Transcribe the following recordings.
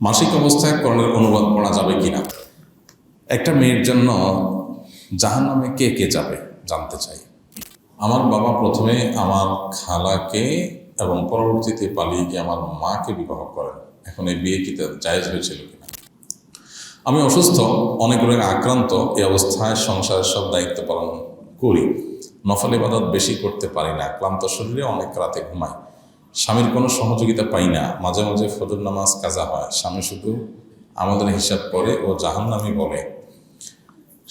মাসিক অবস্থায় করণের অনুবাদ পড়া যাবে কিনা? একটা মেয়ের জন্য জাহান নামে কে কে যাবে জানতে চাই। আমার বাবা প্রথমে আমার খালাকে এবং পরবর্তীতে পালিয়ে গিয়ে আমার মাকে বিবাহ করেন। এখন এই বিয়ে কি জায়েজ হয়েছিল কিনা? আমি অসুস্থ, অনেক রোগে আক্রান্ত, এই অবস্থায় সংসারের সব দায়িত্ব পালন করি। নফল ইবাদত বেশি করতে পারি না, ক্লান্ত শরীরে অনেক রাতে ঘুমাই। স্বামীর কোনো সহযোগিতা পাই না। মাঝে মাঝে ফজর নামাজ কাজা হয়। স্বামী শুধু আমাদের হিসাব করে ও জাহান্নামি বলে।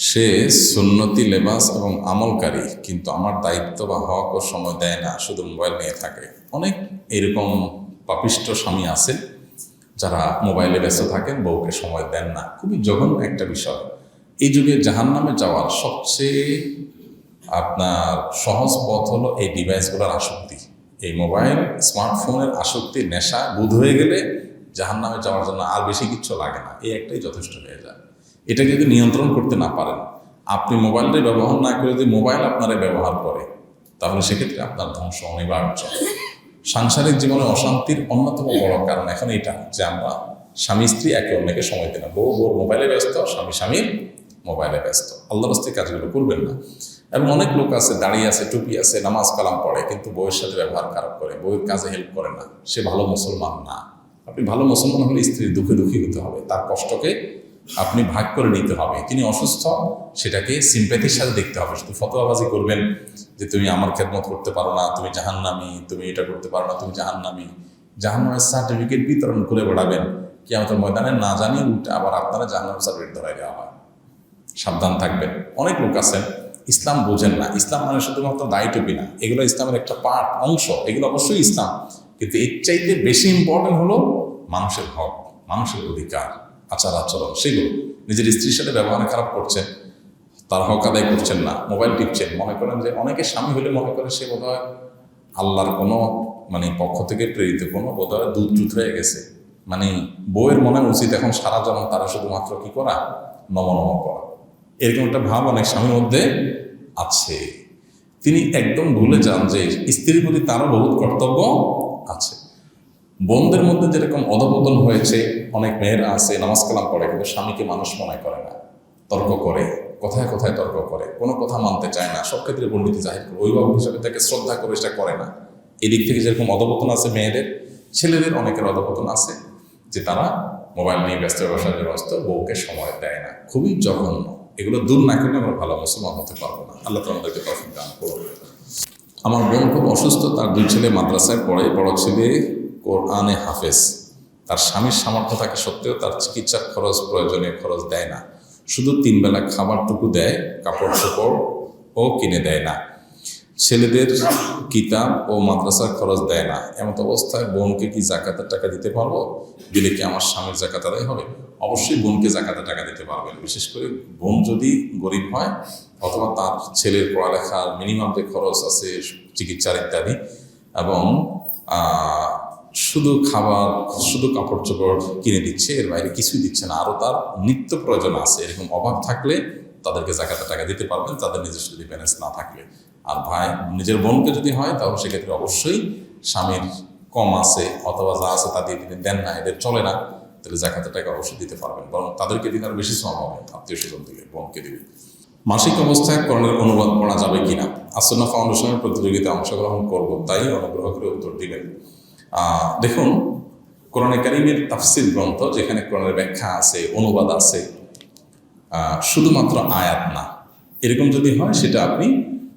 সে সুন্নতি, লেবাস এবং আমলকারী, কিন্তু আমার দায়িত্ব বা হক ও সময় দেয় না, শুধু মোবাইল নিয়ে থাকে। অনেক এরকম পাপিষ্ট স্বামী আছে যারা মোবাইলে ব্যস্ত থাকেন, বউকে সময় দেন না। খুবই জঘন্য একটা বিষয়। এই যুগে জাহান নামে যাওয়ার সবচেয়ে আপনার সহজ পথ হলো এই ডিভাইসগুলোর আসক্তি। এই মোবাইল, স্মার্টফোনের আসক্তি নেশা বোধ হয়ে গেলে জাহান নামে যাওয়ার জন্য আর বেশি কিচ্ছু লাগে না। এই একটাই যথেষ্ট হয়ে যায়। এটা যদি নিয়ন্ত্রণ করতে না পারেন, আপনি মোবাইলটা ব্যবহার না করে যদি মোবাইল আপনারা ব্যবহার করে, তাহলে সেক্ষেত্রে আপনার ধ্বংস অনিবার্য। সাংসারিক জীবনে অশান্তির অন্যতম বড় কারণ এখন এটা যে আমরা স্বামী, স্ত্রী একে অন্যকে সময় দিই না। বউ বউর মোবাইলে ব্যস্ত, স্বামী স্বামীর মোবাইলে ব্যস্ত। আল্লাহ রাস্তায় কাজগুলো করবেন না। এবং অনেক লোক আছে, দাঁড়িয়ে আছে, টুপি আছে, নামাজ কালাম পড়ে, কিন্তু বউয়ের সাথে ব্যবহার খারাপ করে, বউয়ের কাজে হেল্প করে না, সে ভালো মুসলমান না। আপনি ভালো মুসলমান হলে স্ত্রীর দুঃখে দুঃখী হতে হবে, তার কষ্টকে আপনি ভাগ করে নিতে হবে, তিনি অসুস্থ, সেটাকে সিম্প্যাথির সাথে দেখতে হবে, শুধু ফতোয়াবাজি করবেন যে তুমি আমার খেদমত করতে পারো না, তুমি জাহান্নামি, তুমি এটা করতে পারো না, তুমি জাহান্নামি। জাহান্নামের সার্টিফিকেট বিতরণ করে বেড়াবেন কি আমাদের ময়দানে না জানিয়ে উল্টে আবার আপনারা জাহান্নামের সার্টিফিকেট ধরাই দেওয়া হয়। সাবধান থাকবেন। অনেক লোক আছেন ইসলাম বোঝেন না। ইসলাম মানে শুধুমাত্র দায় টুপি না। এগুলো ইসলামের একটা পার্ট অংশ। এগুলো অবশ্যই ইসলাম। কিন্তু এর চাইতে বেশি ইম্পর্টেন্ট হলো মানুষের হক মানুষের অধিকার, আচার আচরণ, সেগুলো। নিজের স্ত্রীর সাথে ব্যবহার খারাপ করছেন, তার হক আদায় করছেন না মোবাইল টিপছেন। মনে করেন যে অনেকে স্বামী হলে মনে করে সে বোধ হয় আল্লাহর কোনো মানে পক্ষ থেকে প্রেরিত, কোনো বোধ হয় দুধ হয়ে গেছে। মানে বউয়ের মনে উচিত এখন সারা জনম তারা শুধুমাত্র কি করা? নম নম করা। এরকম একটা ভাব অনেক স্বামীর মধ্যে আছে। তিনি একদম ভুলে যান যে স্ত্রীর প্রতি তারও বহুত কর্তব্য আছে। বোনদের মধ্যে যেরকম অধপতন হয়েছে, অনেক মেয়েরা আছে, নামাজ কালাম করে কিন্তু স্বামীকে মানুষ মনে করে না। তর্ক করে, কোথায় কোথায় তর্ক করে, কোনো কথা মানতে চায় না। সব ক্ষেত্রে পণ্ডিত জাহির করে, অভিভাবক হিসাবে তাকে শ্রদ্ধা করে সেটা করে না। এদিক থেকে যেরকম অধপতন আছে মেয়েদের, ছেলেদের অনেকের অধপতন আছে, যে তারা মোবাইল নিয়ে ব্যস্ত ব্যবসায় ব্যস্ত, বউকে সময় দেয় না। খুবই জঘন্য। এগুলো দূর না করলে আমরা ভালো মুসলমান হতে পারব না। আল্লাহ তোমাদেরকে তখন দান করবে আমার বোন খুব অসুস্থ, তার দুই ছেলে মাদ্রাসায় পড়ে। বড় ছেলে কোরআনে হাফেজ। তার স্বামীর সামর্থ্য থাকে সত্ত্বেও তার চিকিৎসার খরচ, প্রয়োজনীয় খরচ দেয় না। শুধু তিনবেলা খাবারটুকু দেয় কাপড় চোপড় ও কিনে দেয় না। ছেলেদের কিতাব ও মাদ্রাসার খরচ দেয় না। এমত অবস্থায় বোনকে কি জাকাতের টাকা দিতে পারব? দিলে কি আমার স্বামীর জাকাত আদায় হবে? অবশ্যই বোনকে জাকাতের টাকা দিতে পারবেন। বিশেষ করে বোন যদি গরিব হয়, অথবা তার ছেলের পড়ালেখার মিনিমাম যে খরচ আছে, চিকিৎসার ইত্যাদি, এবং শুধু খাবার, শুধু কাপড় চোপড় কিনে দিচ্ছে, এর বাইরে কিছুই দিচ্ছে না। আরও তার নিত্য প্রয়োজন আছে। এরকম অভাব থাকলে তাদেরকে জাকাতের টাকা দিতে পারবেন, তাদের নিজস্ব যদি ব্যালেন্স না থাকলে। আর ভাই, নিজের বোনকে যদি হয়, তাহলে সেক্ষেত্রে অবশ্যই স্বামীর কম আছে অথবা যা আছে তা দিয়ে তিনি দেন না, এদের চলে না। তাহলে জাকাতের টাকা অবশ্যই দিতে পারবেন। বরং তাদেরকে দিলে আরও বেশি শ্রম হবে, আত্মীয় স্বজন দিলে, বোনকে দিবে মাসিক অবস্থায় করণের অনুবাদ পড়া যাবে কি না আসন্না ফাউন্ডেশনের প্রতিযোগিতায় অংশগ্রহণ করব, তাই অনুগ্রহ করে উত্তর দিবেন। দেখুন, কোরআনে কারিমের তাফসির গ্রন্থ, যেখানে কোরআনের ব্যাখ্যা আছে, অনুবাদ আছে শুধুমাত্র আয়াত না। এরকম যদি হয়, সেটা আপনি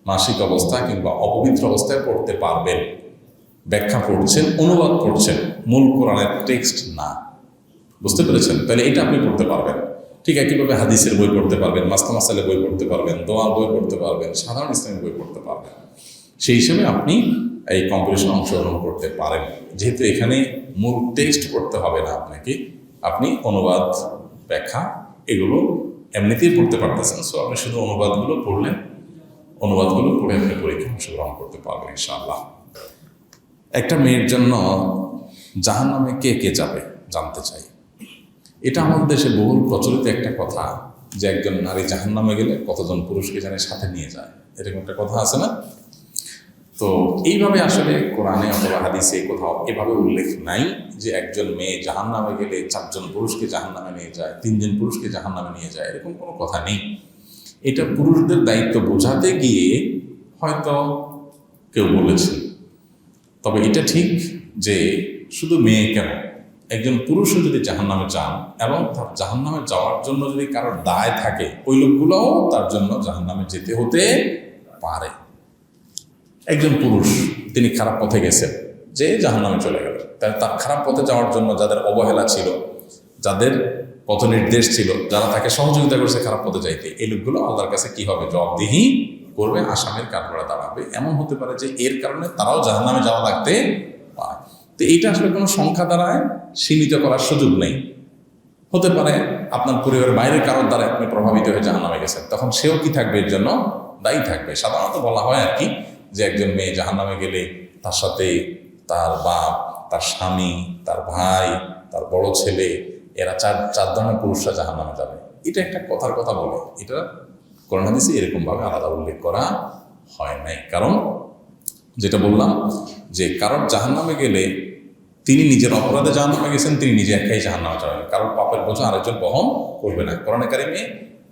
মাসিক অবস্থা কিংবা অপবিত্র অবস্থায় পড়তে পারবেন। ব্যাখ্যা পড়ছেন অনুবাদ পড়ছেন মূল কোরআনের টেক্সট না। বুঝতে পেরেছেন? তাহলে এটা আপনি পড়তে পারবেন। ঠিক একইভাবে হাদিসের বই পড়তে পারবেন মাস্তা মাসালের বই পড়তে পারবেন, দোয়ার বই পড়তে পারবেন, সাধারণ ইসলামী বই পড়তে পারবেন। সেই হিসেবে আপনি এই কম্পিটিশন অংশগ্রহণ করতে পারেন। যেহেতু এখানে মূল টেক্সট পড়তে হবে না আপনাকে, আপনি অনুবাদ, ব্যাখ্যা এগুলো এমনিতেই পড়তে পারতেছেন। সো আপনি শুধু অনুবাদগুলো পড়লেন অনুবাদগুলো পড়ে আপনি পরীক্ষা অংশগ্রহণ করতে পারবেন, ইনশাআল্লাহ। একটা মেয়ের জন্য জাহান নামে কে কে যাবে জানতে চাই। এটা আমাদের দেশে বহুল প্রচলিত একটা কথা যে একজন নারী জাহান নামে গেলে কতজন পুরুষকে জানে সাথে নিয়ে যায়। এরকম একটা কথা আছে না? তো এইভাবে আসলে কোরআনে অথবা হাদিসে কোথাও এভাবে উল্লেখ নাই যে একজন মেয়ে জাহান নামে গেলে চারজন পুরুষকে জাহান নামে নিয়ে যায়, তিনজন পুরুষকে জাহান নামে নিয়ে যায়, এরকম কোনো কথা নেই। এটা পুরুষদের দায়িত্ব বোঝাতে গিয়ে হয়তো কেউ বলেছে। তবে এটা ঠিক যে শুধু মেয়ে কেন? একজন পুরুষও যদি জাহান নামে যান এবং তার জাহান নামে যাওয়ার জন্য যদি কারোর দায় থাকে, ওই লোকগুলোও তার জন্য জাহান নামে যেতে হতে পারে। একজন পুরুষ, তিনি খারাপ পথে গেছেন, যে জাহান নামে চলে গেল। তাহলে তার খারাপ পথে যাওয়ার জন্য যাদের অবহেলা ছিল, যাদের পথ নির্দেশ ছিল। যারা তাকে সহযোগিতা করেছে খারাপ পথে যাইতে। এই লোকগুলো আল্লাহর কাছে কি হবে? জবাবদিহি করবে, আসামের কাঠগড়া দাঁড়াবে। এমন হতে পারে যে এর কারণে তারাও জাহান নামে যাওয়া লাগতে পারে। তো এইটা আসলে কোনো সংখ্যা দ্বারায় সীমিত করার সুযোগ নেই। হতে পারে আপনার পরিবারের বাইরের কারোর দ্বারা আপনি প্রভাবিত হয়ে জাহান নামে গেছেন। তখন সেও কি থাকবে এর জন্য? দায়ী থাকবে। সাধারণত বলা হয় আর কি যে একজন মেয়ে জাহান নামে গেলে তার সাথে তার বাপ, তার স্বামী, তার ভাই, তার বড় ছেলে এরা চার চার ধরনের পুরুষরা জাহান নামে যাবে। এটা একটা কথার কথা বলে। এটা করোনা হাদিসে এরকমভাবে আলাদা উল্লেখ করা হয় নাই। কারণ যেটা বললাম যে কারোর জাহান নামে গেলে তিনি নিজের অপরাধে জাহান নামে গেছেন, তিনি নিজে একাই জাহান নামে যাবেন। কারোর পাপের বোঝা আরেকজন বহন করবে না। করোনা কারিমে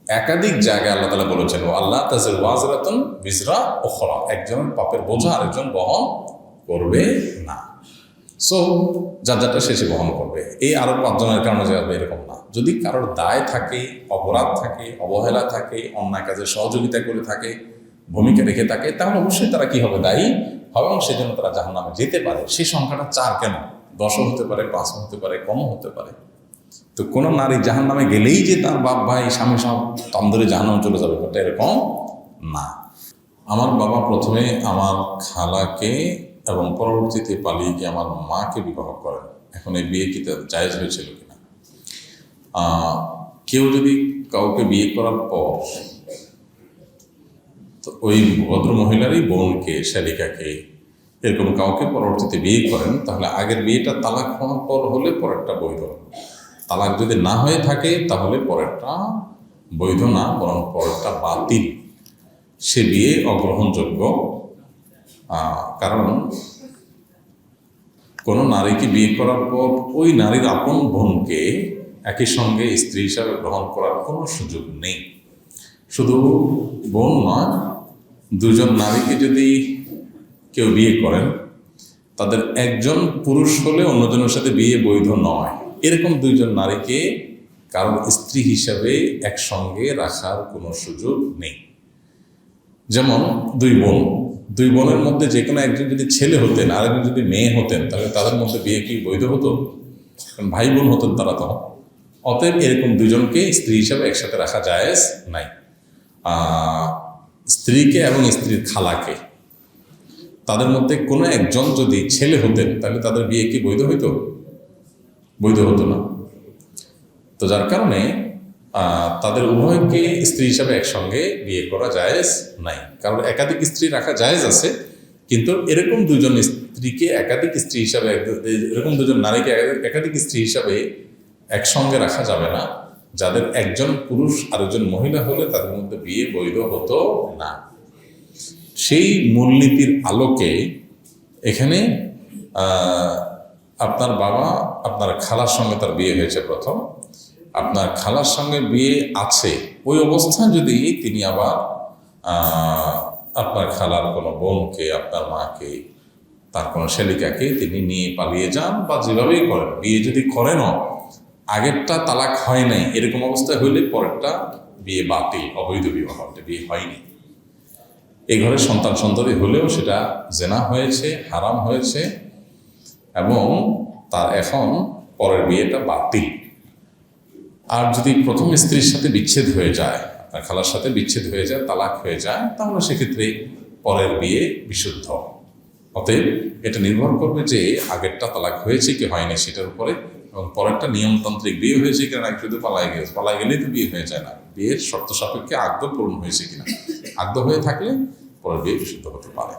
একাধিক জায়গায় আল্লাহ তালা বলেছেন ও আল্লাহ তাজের ওয়াজরাতন বিজরা ওখরা একজনের পাপের বোঝা আরেকজন বহন করবে না। সো যার যারটা শেষে বহন করবে। এই আরও পাঁচজনের কারণে যাবে এরকম না। যদি কারোর দায় থাকে, অপরাধ থাকে, অবহেলা থাকে, অন্যায় কাজে সহযোগিতা করে থাকে, ভূমিকা রেখে থাকে, তাহলে অবশ্যই তারা কি হবে? দায়ী হবে এবং সেজন্য তারা জাহান নামে যেতে পারে। সেই সংখ্যাটা চার কেন? দশও হতে পারে, পাঁচও হতে পারে, কমও হতে পারে। তো কোনো নারী জাহান নামে গেলেই যে তার বাপ, ভাই, স্বামী সব তন্দরে জাহান নামে চলে যাবে, ব্যাপারটা এরকম না। আমার বাবা প্রথমে আমার খালাকে এবং পরবর্তীতে পালিয়ে গিয়ে আমার মাকে বিবাহ করেন। এখন এই বিয়ে কি তার জায়েজ হয়েছিল কিনা? কেউ যদি কাউকে বিয়ে করার পর তো ওই ভদ্র মহিলারই বোনকে, শালিকাকে এরকম কাউকে পরবর্তীতে বিয়ে করেন, তাহলে আগের বিয়েটা তালাক হওয়ার পর হলে পরেরটা বৈধ। তালাক যদি না হয়ে থাকে, তাহলে পরেরটা বৈধ না, বরং পরেরটা বাতিল। সে বিয়ে অগ্রহণযোগ্য কারণ কোনো নারীকে বিয়ে করার পর ওই নারীর আপন বোনকে একই সঙ্গে স্ত্রী হিসাবে গ্রহণ করার কোনো সুযোগ নেই। শুধু বোন নয়, দুজন নারীকে যদি কেউ বিয়ে করেন, তাদের একজন পুরুষ হলে অন্যজনের সাথে বিয়ে বৈধ নয়। এরকম দুইজন নারীকে কারণ স্ত্রী হিসাবে একসঙ্গে রাখার কোনো সুযোগ নেই। যেমন দুই বোন। দুই বোনের মধ্যে যে কোনো একজন যদি ছেলে হতেন আর একজন যদি মেয়ে হতেন, তাহলে তাদের মধ্যে বিয়ে কি বৈধ হতো? ভাই বোন হতেন তারা তখন অতএব এরকম দুজনকে স্ত্রী হিসাবে একসাথে রাখা জায়েজ নাই। স্ত্রীকে এবং স্ত্রীর খালাকে। তাদের মধ্যে কোনো একজন যদি ছেলে হতেন, তাহলে তাদের বিয়ে কি বৈধ হইতো? বৈধ হতো না। তো যার কারণে তাদের উভয়কে স্ত্রী হিসাবে একসঙ্গে বিয়ে করা জায়েজ নাই। কারণ একাধিক স্ত্রী রাখা জায়েজ আছে, কিন্তু এরকম দুজন স্ত্রীকে একাধিক স্ত্রী হিসাবে, এরকম দুজন নারীকে একাধিক- স্ত্রী হিসাবে একসঙ্গে রাখা যাবে না। যাদের একজন পুরুষ আর একজন মহিলা হলে তাদের মধ্যে বিয়ে বৈধ হতো না। সেই মূলনীতির আলোকে এখানে আপনার বাবা, আপনার খালার সঙ্গে তার বিয়ে হয়েছে প্রথম। আপনার খালার সঙ্গে বিয়ে আছে, ওই অবস্থায় যদি তিনি আবার আপনার খালার কোনো বোনকে, আপনার মাকে, তার কোনো শালিকাকে তিনি নিয়ে পালিয়ে যান বা যেভাবেই করেন, বিয়ে যদি করেনও, আগেরটা তালাক হয় নাই, এরকম অবস্থায় হইলে পরেরটা বিয়ে বাতিল, অবৈধ বিবাহ বিয়ে হয়নি। এই ঘরে সন্তান সন্ততি হলেও সেটা জেনা হয়েছে, হারাম হয়েছে, এবং তার এখন পরের বিয়েটা বাতিল। আর যদি প্রথম স্ত্রীর সাথে বিচ্ছেদ হয়ে যায়, আপনার খালার সাথে বিচ্ছেদ হয়ে যায়, তালাক হয়ে যায়, তাহলে সেক্ষেত্রে পরের বিয়ে বিশুদ্ধ। অতএব এটা নির্ভর করবে যে আগেরটা তালাক হয়েছে কি হয়নি সেটার উপরে এবং পরেরটা নিয়মতান্ত্রিক বিয়ে হয়েছে কিনা নাকি শুধু পালাই গেছে পালাই গেলেই তো বিয়ে হয়ে যায় না। বিয়ের শর্ত সাপেক্ষে আগ্রহ পূরণ হয়েছে কিনা। আগ্রহ হয়ে থাকলে পরের বিয়ে বিশুদ্ধ হতে পারে।